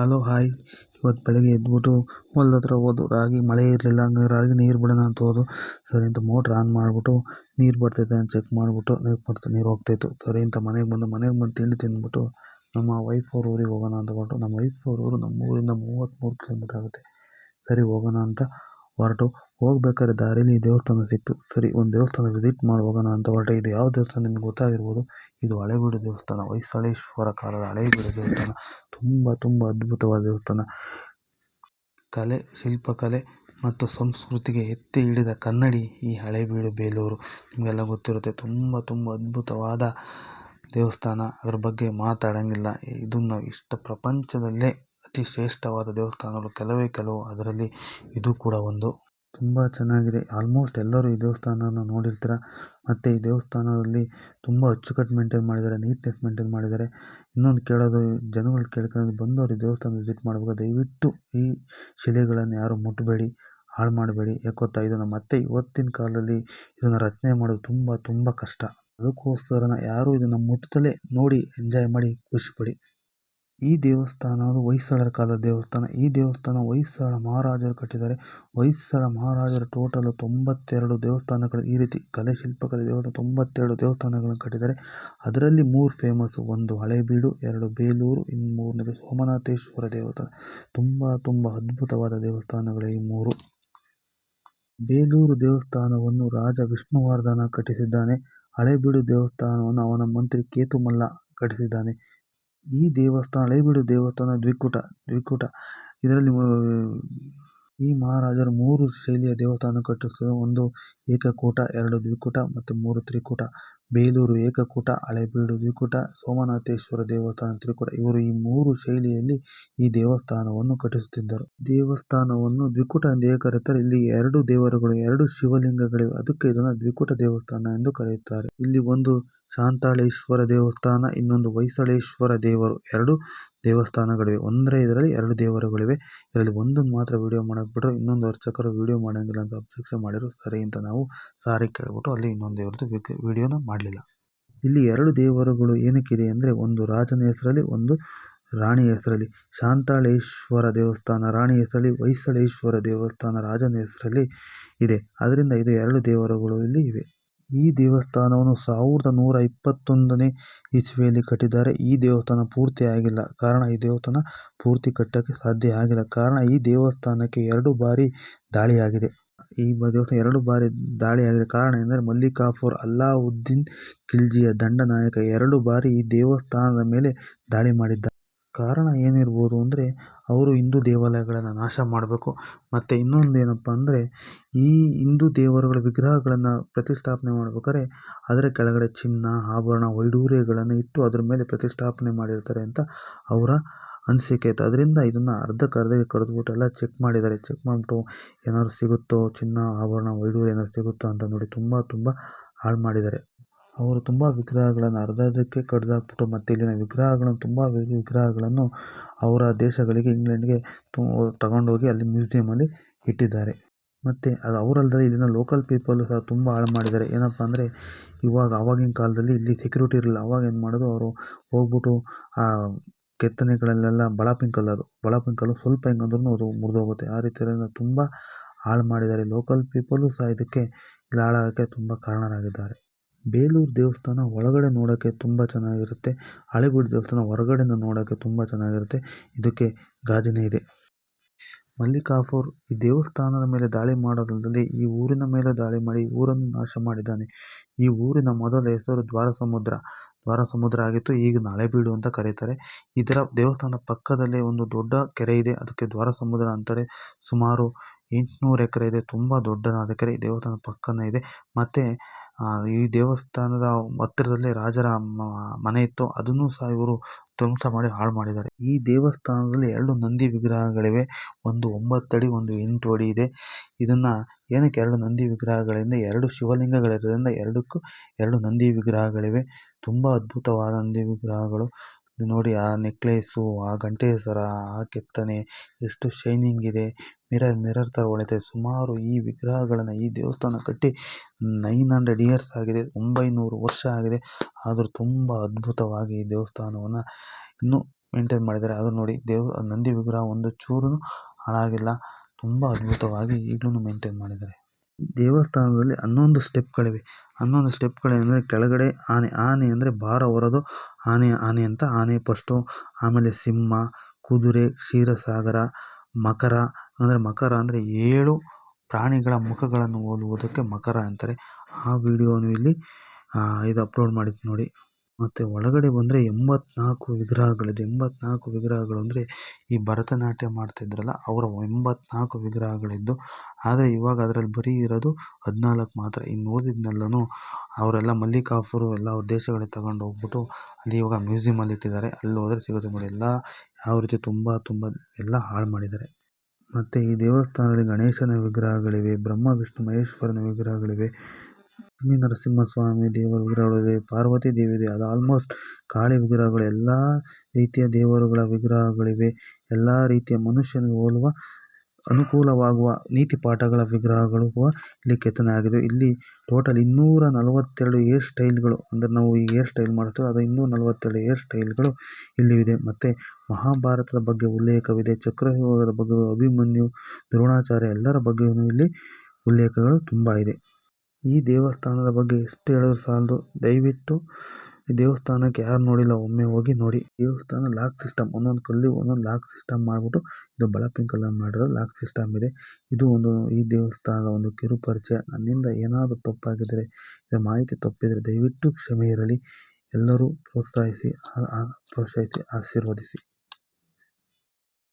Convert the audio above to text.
Hello, hi. ಇವತ್ತು ಬೆಳಗ್ಗೆ ಎದ್ಬಿಟ್ಟು ಹೊಲ್ದ ಹತ್ರ ಹೋದು. ರಾಗಿ ಮಳೆ ಇರಲಿಲ್ಲ, ಹಂಗಾಗಿ ರಾಗಿ ನೀರು ಬಿಡೋಣ ಅಂತ ಹೋದು. ಸರಿ, ಅಂತ ಮೋಟ್ರ್ ಆನ್ ಮಾಡಿಬಿಟ್ಟು ನೀರು ಬರ್ತೈತೆ ಅಂತ ಚೆಕ್ ಮಾಡಿಬಿಟ್ಟು ನೀರು ಬರ್ತಾ, ನೀರು ಹೋಗ್ತಾಯಿತ್ತು ಸರಿ, ಅಂತ ಮನೆಗೆ ಬಂದು ಮನೆಗೆ ಬಂದು ತಿಂಡಿ ತಿಂದ್ಬಿಟ್ಟು ನಮ್ಮ ವೈಫ್ ಅವ್ರ ಊರಿಗೆ ಹೋಗೋಣ ಅಂತ ಹೊರಟು ನಮ್ಮ ವೈಫ್ ಅವ್ರ ಊರು ನಮ್ಮ ಊರಿಂದ ಮೂವತ್ತ್ಮೂರು ಕಿಲೋಮೀಟ್ರ್ ಆಗುತ್ತೆ. ಸರಿ, ಹೋಗೋಣ ಅಂತ ಹೊರಟು. ಹೋಗ್ಬೇಕಾದ್ರೆ ದಾರಿಲಿ ದೇವಸ್ಥಾನ ಸಿಕ್ತು. ಸರಿ, ಒಂದು ದೇವಸ್ಥಾನ ವಿಸಿಟ್ ಮಾಡಿ ಹೋಗೋಣ ಅಂತ ಹೊರಟೆ. ಇದು ಯಾವ ದೇವಸ್ಥಾನ ನಿಮ್ಗೆ ಗೊತ್ತಾಗಿರ್ಬೋದು? ಇದು ಹಳೆಬೀಡು ದೇವಸ್ಥಾನ, ಹೊಯ್ಸಳೇಶ್ವರ ಕಾಲದ ಹಳೇಬೀಡು ದೇವಸ್ಥಾನ. ತುಂಬ ತುಂಬ ಅದ್ಭುತವಾದ ದೇವಸ್ಥಾನ. ಕಲೆ, ಶಿಲ್ಪಕಲೆ ಮತ್ತು ಸಂಸ್ಕೃತಿಗೆ ಎತ್ತಿ ಹಿಡಿದ ಕನ್ನಡಿ ಈ ಹಳೇಬೀಡು ಬೇಲೂರು. ನಿಮಗೆಲ್ಲ ಗೊತ್ತಿರುತ್ತೆ, ತುಂಬ ತುಂಬ ಅದ್ಭುತವಾದ ದೇವಸ್ಥಾನ. ಅದ್ರ ಬಗ್ಗೆ ಮಾತಾಡೋಂಗಿಲ್ಲ. ಇದನ್ನು ಇಷ್ಟು ಪ್ರಪಂಚದಲ್ಲೇ ಅತಿ ಶ್ರೇಷ್ಠವಾದ ದೇವಸ್ಥಾನಗಳು. ಕೆಲವೇ, ಕೆಲವು ಅದರಲ್ಲಿ ಇದು ಕೂಡ ಒಂದು. ತುಂಬ ಚೆನ್ನಾಗಿದೆ. ಆಲ್ಮೋಸ್ಟ್ ಎಲ್ಲರೂ ಈ ದೇವಸ್ಥಾನನ ನೋಡಿರ್ತೀರ. ಮತ್ತು ಈ ದೇವಸ್ಥಾನದಲ್ಲಿ ತುಂಬ ಅಚ್ಚುಕಟ್ಟು ಮೇಂಟೈನ್ ಮಾಡಿದ್ದಾರೆ ನೀಟ್ನೆಸ್ ಮೇಂಟೈನ್ ಮಾಡಿದ್ದಾರೆ. ಇನ್ನೊಂದು ಕೇಳೋದು, ಜನಗಳು ಕೇಳ್ಕೊಳ್ಳೋದು ಬಂದವರು ಈ ದೇವಸ್ಥಾನ ವಿಸಿಟ್ ಮಾಡಬೇಕು. ದಯವಿಟ್ಟು ಈ ಶಿಲೆಗಳನ್ನು ಯಾರು ಮುಟ್ಟಬೇಡಿ ಹಾಳು ಮಾಡಬೇಡಿ. ಯಾಕೆ ಗೊತ್ತಾ ಇದನ್ನು ಮತ್ತೆ ಇವತ್ತಿನ ಕಾಲದಲ್ಲಿ ಇದನ್ನು ರಚನೆ ಮಾಡೋದು ತುಂಬ ತುಂಬ ಕಷ್ಟ. ಅದಕ್ಕೋಸ್ಕರ ಯಾರು ಇದನ್ನು ಮುಟ್ಟದಲೇ ನೋಡಿ ಎಂಜಾಯ್ ಮಾಡಿ ಖುಷಿಪಡಿ ಈ ದೇವಸ್ಥಾನವು ಹೊಯ್ಸಳರ ಕಾಲದ ದೇವಸ್ಥಾನ. ಈ ದೇವಸ್ಥಾನ ಹೊಯ್ಸಳ ಮಹಾರಾಜರು ಕಟ್ಟಿದ್ದಾರೆ. ಹೊಯ್ಸಳ ಮಹಾರಾಜರು ಟೋಟಲು ತೊಂಬತ್ತೆರಡು ದೇವಸ್ಥಾನಗಳು ಈ ರೀತಿ ಕಲೆ ಶಿಲ್ಪಕಲೆ ದೇವಸ್ಥಾನ ತೊಂಬತ್ತೆರಡು ದೇವಸ್ಥಾನಗಳನ್ನು ಕಟ್ಟಿದ್ದಾರೆ. ಅದರಲ್ಲಿ ಮೂರು ಫೇಮಸ್ಸು ಒಂದು ಹಳೇಬೀಡು, ಎರಡು ಬೇಲೂರು ಇನ್ನು ಮೂರನೇದು ಸೋಮನಾಥೇಶ್ವರ ದೇವಸ್ಥಾನ. ತುಂಬ ತುಂಬ ಅದ್ಭುತವಾದ ದೇವಸ್ಥಾನಗಳೇ ಈ ಮೂರು. ಬೇಲೂರು ದೇವಸ್ಥಾನವನ್ನು ರಾಜ ವಿಷ್ಣುವರ್ಧನ ಕಟ್ಟಿಸಿದ್ದಾನೆ. ಹಳೇಬೀಡು ದೇವಸ್ಥಾನವನ್ನು ಅವನ ಮಂತ್ರಿ ಕೇತುಮಲ್ಲ ಕಟ್ಟಿಸಿದ್ದಾನೆ. ಈ ದೇವಸ್ಥಾನ, ಹಳೇಬೀಡು ದೇವಸ್ಥಾನ ದ್ವಿಕೂಟ ದ್ವಿಕೂಟ. ಇದರಲ್ಲಿ ಈ ಮಹಾರಾಜರು ಮೂರು ಶೈಲಿಯ ದೇವಸ್ಥಾನ ಕಟ್ಟಿಸಿದರು ಒಂದು ಏಕಕೂಟ, ಎರಡು ದ್ವಿಕೂಟ, ಮತ್ತು ಮೂರು ತ್ರಿಕೂಟ. ಬೇಲೂರು ಏಕಕೂಟ, ಹಳೇಬೀಡು ದ್ವಿಕೂಟ, ಸೋಮನಾಥೇಶ್ವರ ದೇವಸ್ಥಾನ ತ್ರಿಕೂಟ, ಇವರು ಈ ಮೂರು ಶೈಲಿಯಲ್ಲಿ ಈ ದೇವಸ್ಥಾನವನ್ನು ಕಟ್ಟಿಸುತ್ತಿದ್ದರು. ದೇವಸ್ಥಾನವನ್ನು ದ್ವಿಕೂಟ ಎಂದು ಕರೆಯುತ್ತಾರೆ. ಇಲ್ಲಿ ಎರಡು ದೇವರುಗಳು, ಎರಡು ಶಿವಲಿಂಗಗಳಿವೆ. ಅದಕ್ಕೆ ಇದನ್ನು ದ್ವಿಕೂಟ ದೇವಸ್ಥಾನ ಎಂದು ಕರೆಯುತ್ತಾರೆ. ಇಲ್ಲಿ ಒಂದು ಶಾಂತಾಳೇಶ್ವರ ದೇವಸ್ಥಾನ, ಇನ್ನೊಂದು ಹೊಯ್ಸಳೇಶ್ವರ ದೇವರು. ಎರಡು ದೇವಸ್ಥಾನಗಳಿವೆ. ಒಂದರ ಇದರಲ್ಲಿ ಎರಡು ದೇವರುಗಳಿವೆ. ಇದರಲ್ಲಿ ಒಂದನ್ನು ಮಾತ್ರ ವಿಡಿಯೋ ಮಾಡಕ್ಕೆ ಬಿಟ್ಟರೆ ಇನ್ನೊಂದು ಅರ್ಚಕರು ವಿಡಿಯೋ ಮಾಡೋಂಗಿಲ್ಲ ಅಂತ ಅಬ್ಜೆಕ್ಷನ್ ಮಾಡಿದ್ರು. ಸರಿ ಅಂತ ನಾವು ಸಾರಿ ಕೇಳ್ಬಿಟ್ಟು ಅಲ್ಲಿ ಇನ್ನೊಂದು ದೇವ್ರದ್ದು ವಿಡಿಯೋನ ಮಾಡಲಿಲ್ಲ. ಇಲ್ಲಿ ಎರಡು ದೇವರುಗಳು ಏನಕ್ಕಿದೆ ಅಂದರೆ ಒಂದು ರಾಜನ ಹೆಸರಲ್ಲಿ, ಒಂದು ರಾಣಿ ಹೆಸರಲ್ಲಿ. ಶಾಂತಾಳೇಶ್ವರ ದೇವಸ್ಥಾನ ರಾಣಿ ಹೆಸರಲ್ಲಿ ಹೊಯ್ಸಳೇಶ್ವರ ದೇವಸ್ಥಾನ, ರಾಜನ ಹೆಸರಲ್ಲಿ ಇದೆ. ಅದರಿಂದ ಇದು ಎರಡು ದೇವರುಗಳು ಇಲ್ಲಿ ಇವೆ. ಈ ದೇವಸ್ಥಾನವನ್ನು ಸಾವಿರದ ನೂರ ಇಪ್ಪತ್ತೊಂದನೇ ಇಸ್ವಿಯಲ್ಲಿ ಕಟ್ಟಿದ್ದಾರೆ. ಈ ದೇವಸ್ಥಾನ ಪೂರ್ತಿ ಆಗಿಲ್ಲ. ಕಾರಣ, ಈ ದೇವಸ್ಥಾನ ಪೂರ್ತಿ ಕಟ್ಟೋಕ್ಕೆ ಸಾಧ್ಯ ಆಗಿಲ್ಲ. ಕಾರಣ, ಈ ದೇವಸ್ಥಾನಕ್ಕೆ ಎರಡು ಬಾರಿ ದಾಳಿಯಾಗಿದೆ. ಈ ದೇವಸ್ಥಾನ ಎರಡು ಬಾರಿ ದಾಳಿಯಾಗಿದೆ ಕಾರಣ ಎಂದರೆ ಮಲ್ಲಿಕಾಫುರ್ ಅಲ್ಲಾವುದ್ದೀನ್ ಖಿಲ್ಜಿಯ ದಂಡನಾಯಕ ಎರಡು ಬಾರಿ ಈ ದೇವಸ್ಥಾನದ ಮೇಲೆ ದಾಳಿ ಮಾಡಿದ್ದ ಕಾರಣ ಏನಿರ್ಬೋದು ಅಂದರೆ ಅವರು ಹಿಂದೂ ದೇವಾಲಯಗಳನ್ನು ನಾಶ ಮಾಡಬೇಕು. ಮತ್ತು ಇನ್ನೊಂದು ಏನಪ್ಪ ಅಂದರೆ ಈ ಹಿಂದೂ ದೇವರುಗಳ ವಿಗ್ರಹಗಳನ್ನು ಪ್ರತಿಷ್ಠಾಪನೆ ಮಾಡ್ಬೇಕಾದ್ರೆ ಅದರ ಕೆಳಗಡೆ ಚಿನ್ನ, ಆಭರಣ ವೈಡೂರ್ಯಗಳನ್ನು ಇಟ್ಟು ಅದರ ಮೇಲೆ ಪ್ರತಿಷ್ಠಾಪನೆ ಮಾಡಿರ್ತಾರೆ ಅಂತ ಅವರ ಅನಿಸಿಕೆ ಇತ್ತು. ಅದರಿಂದ ಇದನ್ನು ಅರ್ಧಕ್ಕರ್ಧಕ್ಕೆ ಕಡಿದ್ಬಿಟ್ಟು ಎಲ್ಲ ಚೆಕ್ ಮಾಡಿದ್ದಾರೆ. ಚೆಕ್ ಮಾಡಿಬಿಟ್ಟು ಏನಾದ್ರು ಸಿಗುತ್ತೋ, ಚಿನ್ನ, ಆಭರಣ ವೈಡೂರ್ಯ ಏನಾದ್ರು ಸಿಗುತ್ತೋ ಅಂತ ನೋಡಿ ತುಂಬ ತುಂಬ ಹಾಳು ಮಾಡಿದ್ದಾರೆ. ಅವರು ತುಂಬ ವಿಗ್ರಹಗಳನ್ನು ಅರ್ಧಕ್ಕೆ ಕಡ್ದಾಕ್ಬಿಟ್ಟು ಮತ್ತು ಇಲ್ಲಿನ ವಿಗ್ರಹಗಳನ್ನು, ತುಂಬ ವಿಗ್ರಹಗಳನ್ನು ಅವರ ದೇಶಗಳಿಗೆ, ಇಂಗ್ಲೆಂಡ್ಗೆ ತಗೊಂಡೋಗಿ ಅಲ್ಲಿ ಮ್ಯೂಸಿಯಮಲ್ಲಿ ಇಟ್ಟಿದ್ದಾರೆ. ಮತ್ತು ಅದು ಅವರಲ್ಲದೆ ಇಲ್ಲಿನ ಲೋಕಲ್ ಪೀಪಲ್ಲು ಸಹ ತುಂಬ ಹಾಳು ಮಾಡಿದ್ದಾರೆ. ಏನಪ್ಪ ಅಂದರೆ, ಇವಾಗ, ಆವಾಗಿನ ಕಾಲದಲ್ಲಿ ಇಲ್ಲಿ ಸೆಕ್ಯೂರಿಟಿ ಇರಲಿಲ್ಲ. ಅವಾಗ ಏನು ಮಾಡೋದು? ಅವರು ಹೋಗ್ಬಿಟ್ಟು ಆ ಕೆತ್ತನೆಗಳಲ್ಲೆಲ್ಲ ಬಳಪಿನ ಕಲ್ಲು ಅದು ಬಳಪಿನ ಕಲ್ಲು ಸ್ವಲ್ಪ ಹೆಂಗಂದ್ರೂ ಅದು ಮುರಿದೋಗುತ್ತೆ. ಆ ರೀತಿಯಿಂದ ತುಂಬ ಹಾಳು ಮಾಡಿದ್ದಾರೆ. ಲೋಕಲ್ ಪೀಪಲು ಸಹ ಇದಕ್ಕೆ ಇಲ್ಲಿ ಹಾಳಾಗೋಕ್ಕೆ ತುಂಬ ಕಾರಣರಾಗಿದ್ದಾರೆ. ಬೇಲೂರು ದೇವಸ್ಥಾನ ಒಳಗಡೆ ನೋಡೋಕ್ಕೆ ತುಂಬ ಚೆನ್ನಾಗಿರುತ್ತೆ. ಹಳೆಗೂಡು ದೇವಸ್ಥಾನ ಹೊರಗಡೆಯಿಂದ ನೋಡೋಕ್ಕೆ ತುಂಬ ಚೆನ್ನಾಗಿರುತ್ತೆ. ಇದಕ್ಕೆ ಗಾಜಿನೇ ಇದೆ. ಮಲ್ಲಿಕಾಫೂರ್ ಈ ದೇವಸ್ಥಾನದ ಮೇಲೆ ದಾಳಿ ಮಾಡೋದಲ್ಲದೆ ಈ ಊರಿನ ಮೇಲೆ ದಾಳಿ ಮಾಡಿ ಊರನ್ನು ನಾಶ ಮಾಡಿದ್ದಾನೆ. ಈ ಊರಿನ ಮೊದಲ ಹೆಸರು ದ್ವಾರಸಮುದ್ರ. ದ್ವಾರಸಮುದ್ರ ಆಗಿತ್ತು. ಈಗ ಹಳೇಬೀಡು ಅಂತ ಕರೀತಾರೆ ಇದರ ದೇವಸ್ಥಾನ ಪಕ್ಕದಲ್ಲೇ ಒಂದು ದೊಡ್ಡ ಕೆರೆ ಇದೆ. ಅದಕ್ಕೆ ದ್ವಾರ ಸಮುದ್ರ ಅಂತಾರೆ ಸುಮಾರು ಎಂಟುನೂರು ಎಕರೆ ಇದೆ. ತುಂಬ ದೊಡ್ಡದಾದ ಕೆರೆ. ದೇವಸ್ಥಾನ ಪಕ್ಕನೇ ಇದೆ. ಮತ್ತು ಈ ದೇವಸ್ಥಾನದ ಹತ್ತಿರದಲ್ಲೇ ರಾಜರ ಮನೆ ಇತ್ತು. ಅದನ್ನು ಸಹ ಇವರು ಧ್ವಂಸ ಮಾಡಿ ಹಾಳು ಮಾಡಿದ್ದಾರೆ. ಈ ದೇವಸ್ಥಾನದಲ್ಲಿ ಎರಡು ನಂದಿ ವಿಗ್ರಹಗಳಿವೆ. ಒಂದು ಒಂಬತ್ತು ಅಡಿ ಒಂದು ಎಂಟು ಅಡಿ ಇದೆ. ಇದನ್ನ ಏನಕ್ಕೆ ಎರಡು ನಂದಿ ವಿಗ್ರಹಗಳಿಂದ, ಎರಡು ಶಿವಲಿಂಗಗಳಿರೋದ್ರಿಂದ ಎರಡಕ್ಕೂ ಎರಡು ನಂದಿ ವಿಗ್ರಹಗಳಿವೆ. ತುಂಬ ಅದ್ಭುತವಾದ ನಂದಿ ವಿಗ್ರಹಗಳು. ನೋಡಿ ಆ ನೆಕ್ಲೇಸು ಆ ಗಂಟೆ ಸರ ಆ ಕೆತ್ತನೆ, ಎಷ್ಟು ಶೈನಿಂಗ್ ಇದೆ. ಮಿರರ್ ಮಿರರ್ ಥರ ಹೊಳಿತದೆ ಸುಮಾರು ಈ ವಿಗ್ರಹಗಳನ್ನು ಈ ದೇವಸ್ಥಾನ ಕಟ್ಟಿ ನೈನ್ ಹಂಡ್ರೆಡ್ ಇಯರ್ಸ್ ಆಗಿದೆ. ಒಂಬೈನೂರು ವರ್ಷ ಆಗಿದೆ. ಆದರೂ ತುಂಬ ಅದ್ಭುತವಾಗಿ ಈ ದೇವಸ್ಥಾನವನ್ನು ಇನ್ನೂ ಮೇಂಟೈನ್ ಮಾಡಿದ್ದಾರೆ. ಅದು ನೋಡಿ, ದೇವ್, ನಂದಿ ವಿಗ್ರಹ ಒಂದು ಚೂರು ಹಾಳಾಗಿಲ್ಲ. ತುಂಬ ಅದ್ಭುತವಾಗಿ ಈಗಲೂ ಮೇಂಟೈನ್ ಮಾಡಿದ್ದಾರೆ. ದೇವಸ್ಥಾನದಲ್ಲಿ ಹನ್ನೊಂದು ಸ್ಟೆಪ್ಗಳಿವೆ. ಹನ್ನೊಂದು ಸ್ಟೆಪ್ಗಳೆಂದರೆ ಕೆಳಗಡೆ ಆನೆ ಆನೆ ಅಂದರೆ ಭಾರ ಹೊರೋದು ಆನೆ ಆನೆ ಅಂತ ಆನೆ ಫಸ್ಟು ಆಮೇಲೆ ಸಿಂಹ, ಕುದುರೆ, ಕ್ಷೀರಸಾಗರ, ಮಕರ, ಅಂದರೆ ಮಕರ ಅಂದರೆ ಏಳು ಪ್ರಾಣಿಗಳ ಮುಖಗಳನ್ನು ಹೋಲುವುದಕ್ಕೆ ಮಕರ ಅಂತಾರೆ. ಆ ವಿಡಿಯೋನು ಇಲ್ಲಿ ಇದು ಅಪ್ಲೋಡ್ ಮಾಡಿದ್ದು ನೋಡಿ. ಮತ್ತು ಒಳಗಡೆ ಬಂದರೆ ಎಂಬತ್ನಾಲ್ಕು ವಿಗ್ರಹಗಳಿದೆ. ಎಂಬತ್ನಾಲ್ಕು ವಿಗ್ರಹಗಳು ಅಂದರೆ ಈ ಭರತನಾಟ್ಯ ಮಾಡ್ತಿದ್ರಲ್ಲ ಅವರ ಎಂಬತ್ನಾಲ್ಕು ವಿಗ್ರಹಗಳಿದ್ದು. ಆದರೆ ಇವಾಗ ಅದರಲ್ಲಿ ಬರೀ ಇರೋದು ಹದಿನಾಲ್ಕು ಮಾತ್ರ. ಇನ್ನು ಉಳಿದಿದ್ದನ್ನೆಲ್ಲನೂ ಅವರೆಲ್ಲ ಮಲ್ಲಿಕಾಫರು ಎಲ್ಲ ಅವ್ರ ದೇಶಗಳಿಗೆ ತಗೊಂಡು ಹೋಗ್ಬಿಟ್ಟು ಅಲ್ಲಿ ಇವಾಗ ಮ್ಯೂಸಿಯಮಲ್ಲಿ ಇಟ್ಟಿದ್ದಾರೆ. ಅಲ್ಲಿ ಹೋದರೆ ಸಿಗುತ್ತೆ ನೋಡಿ. ಎಲ್ಲ ಯಾವ ರೀತಿ ತುಂಬ ತುಂಬ ಎಲ್ಲ ಹಾಳು ಮಾಡಿದ್ದಾರೆ. ಮತ್ತು ಈ ದೇವಸ್ಥಾನದಲ್ಲಿ ಗಣೇಶನ ವಿಗ್ರಹಗಳಿವೆ, ಬ್ರಹ್ಮ, ವಿಷ್ಣು, ಮಹೇಶ್ವರನ ವಿಗ್ರಹಗಳಿವೆ. ಲಕ್ಷ್ಮೀ ನರಸಿಂಹಸ್ವಾಮಿ ದೇವರ ವಿಗ್ರಹಗಳಿವೆ ಪಾರ್ವತಿ ದೇವಿ ಇದೆ ಅದು ಆಲ್ಮೋಸ್ಟ್ ಕಾಳಿ ವಿಗ್ರಹಗಳು, ಎಲ್ಲ ರೀತಿಯ ದೇವರುಗಳ ವಿಗ್ರಹಗಳಿವೆ. ಎಲ್ಲ ರೀತಿಯ ಮನುಷ್ಯನಿಗೆ ಹೋಲುವ, ಅನುಕೂಲವಾಗುವ ನೀತಿ ಪಾಠಗಳ ವಿಗ್ರಹಗಳು ಇಲ್ಲಿ ಕೆತ್ತನೆ ಆಗಿದೆ ಇಲ್ಲಿ ಟೋಟಲ್ ಇನ್ನೂರ ನಲವತ್ತೆರಡು ಹೇರ್ ಸ್ಟೈಲ್ಗಳು ಅಂದರೆ ನಾವು ಈ ಹೇರ್ ಸ್ಟೈಲ್ ಮಾಡ್ತೀವಿ ಅದು ಇನ್ನೂರ ನಲವತ್ತೆರಡು ಹೇರ್ ಸ್ಟೈಲ್ಗಳು ಇಲ್ಲಿ ಇದೆ ಮತ್ತು ಮಹಾಭಾರತದ ಬಗ್ಗೆ ಉಲ್ಲೇಖವಿದೆ, ಚಕ್ರವ್ಯೂಹದ ಬಗ್ಗೆ ಅಭಿಮನ್ಯು, ದ್ರೋಣಾಚಾರ್ಯ ಎಲ್ಲರ ಬಗ್ಗೆಯೂ ಇಲ್ಲಿ ಉಲ್ಲೇಖಗಳು ತುಂಬ ಇದೆ. ಈ ದೇವಸ್ಥಾನದ ಬಗ್ಗೆ ಎಷ್ಟು ಹೇಳಿದ್ರು ಸಾಲದು. ದಯವಿಟ್ಟು ಈ ದೇವಸ್ಥಾನಕ್ಕೆ ಯಾರು ನೋಡಿಲ್ಲ, ಒಮ್ಮೆ ಹೋಗಿ ನೋಡಿ. ದೇವಸ್ಥಾನ ಲಾಕ್ ಸಿಸ್ಟಮ್ ಒಂದೊಂದು ಕಲ್ಲಿಗೆ ಒಂದೊಂದು ಲಾಕ್ ಸಿಸ್ಟಮ್ ಮಾಡಿಬಿಟ್ಟು ಇದು ಬಳಪಿನ ಕಲ್ಲಲ್ಲಿ ಮಾಡಿರೋ ಲಾಕ್ ಸಿಸ್ಟಮ್ ಇದೆ. ಇದು ಒಂದು ಈ ದೇವಸ್ಥಾನದ ಒಂದು ಕಿರು ಪರಿಚಯ. ನನ್ನಿಂದ ಏನಾದರೂ ತಪ್ಪಾಗಿದ್ದರೆ, ಇದರ ಮಾಹಿತಿ ತಪ್ಪಿದರೆ ದಯವಿಟ್ಟು ಕ್ಷಮೆ ಇರಲಿ. ಎಲ್ಲರೂ ಪ್ರೋತ್ಸಾಹಿಸಿ ಪ್ರೋತ್ಸಾಹಿಸಿ, ಆಶೀರ್ವದಿಸಿ.